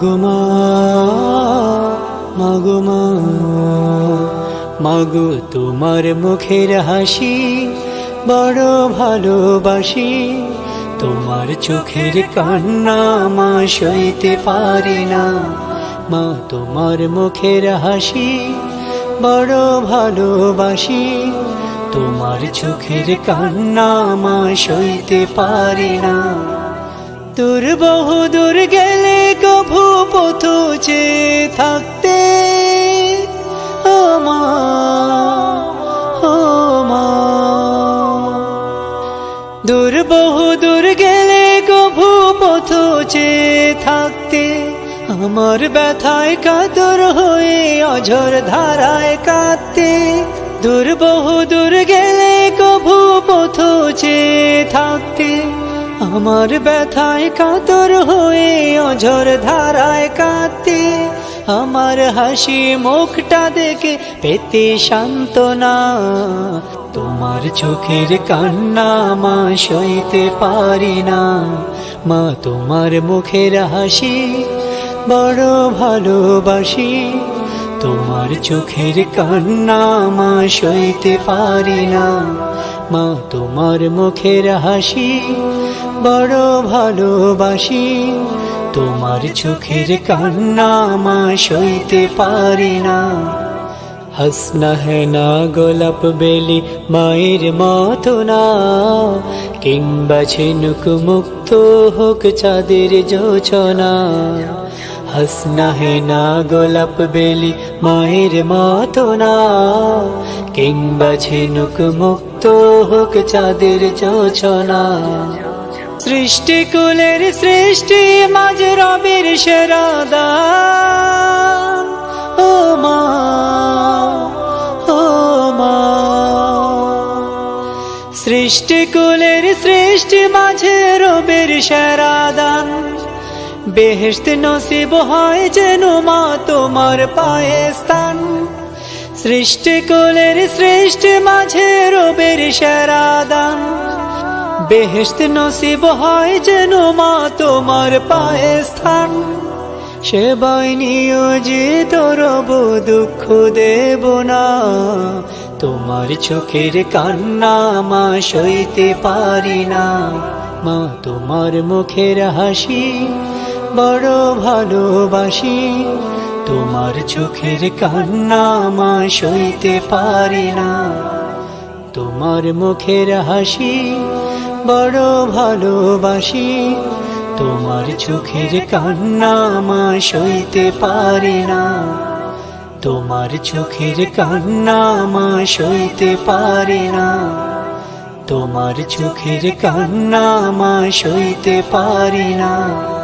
মাগুমা মাগুমা, মাগো তোমার মুখের হাসি, বড় ভালোবাসি। তোমার চোখের কান্না মা সইতে পারি না। মা তোমার মুখের হাসি, বড় ভালোবাসি। তোমার চোখের কান্না মা সইতে পারি না। দূর বহু দূর গেলে কভু পথ চেয়ে থাকতে। দূর বহু দূর গেলে কভু পথ চেয়ে থাকতে। আমার ব্যথায় কাতর হয়ে অঝর ধারায় কাঁদতে। দূর বহু দূর গেলে কভু পথ চেয়ে থাকতে। আমার ব্যথায় কাতর হয়ে অঝর ধারায় কাঁদতে, আমার হাসি মুখটা দেখে পেতে সান্ত্বনা। তোমার চোখের কান্না মা সইতে পারি না। মা, তোমার মুখের হাসি বড় ভালোবাসি। তোমার চোখের কান্না মা সইতে পারি না। মা, তোমার মুখের হাসি বড় ভালোবাসি। তোমার চোখের কান্না মা সইতে পারি না। হাসনা হে না গোলাপ বেলি মায়ের মতো না কিংবা ঝিনুক মুক্ত হোক চাঁদের যোচনা হাসনা হে না গোলাপ বেলি মায়ের মতো না কিংবা ঝিনুক মুক্ত হোক চাঁদের যোচনা সৃষ্টি কুলের সৃষ্টি মাঝ রবির সেরাদান ও মা সৃষ্টি কুলের সৃষ্টি মাঝে রবির সেরাদান বেহেস্ত নসিব হয় যেন মা তোমার পায়ে স্থান। সৃষ্টি কুলের সৃষ্টি মাঝে রবির সেরাদান বেহেস্ত নসিব হয় যেন মা তোমার পায়ে স্থান। সেবাই নিয়োজিত রব দুঃখ দেব না। তোমার চোখের কান্না মা সইতে পারি না। মা, তোমার মুখের হাসি বড় ভালোবাসি। তোমার চোখের কান্না মা সইতে পারি না। তোমার মুখের হাসি বড় ভালোবাসি। তোমার চোখের কান্না মা সইতে পারি না। তোমার চোখের কান্না মা সইতে পারে না। তোমার চোখের কান্না মা সইতে পারি না।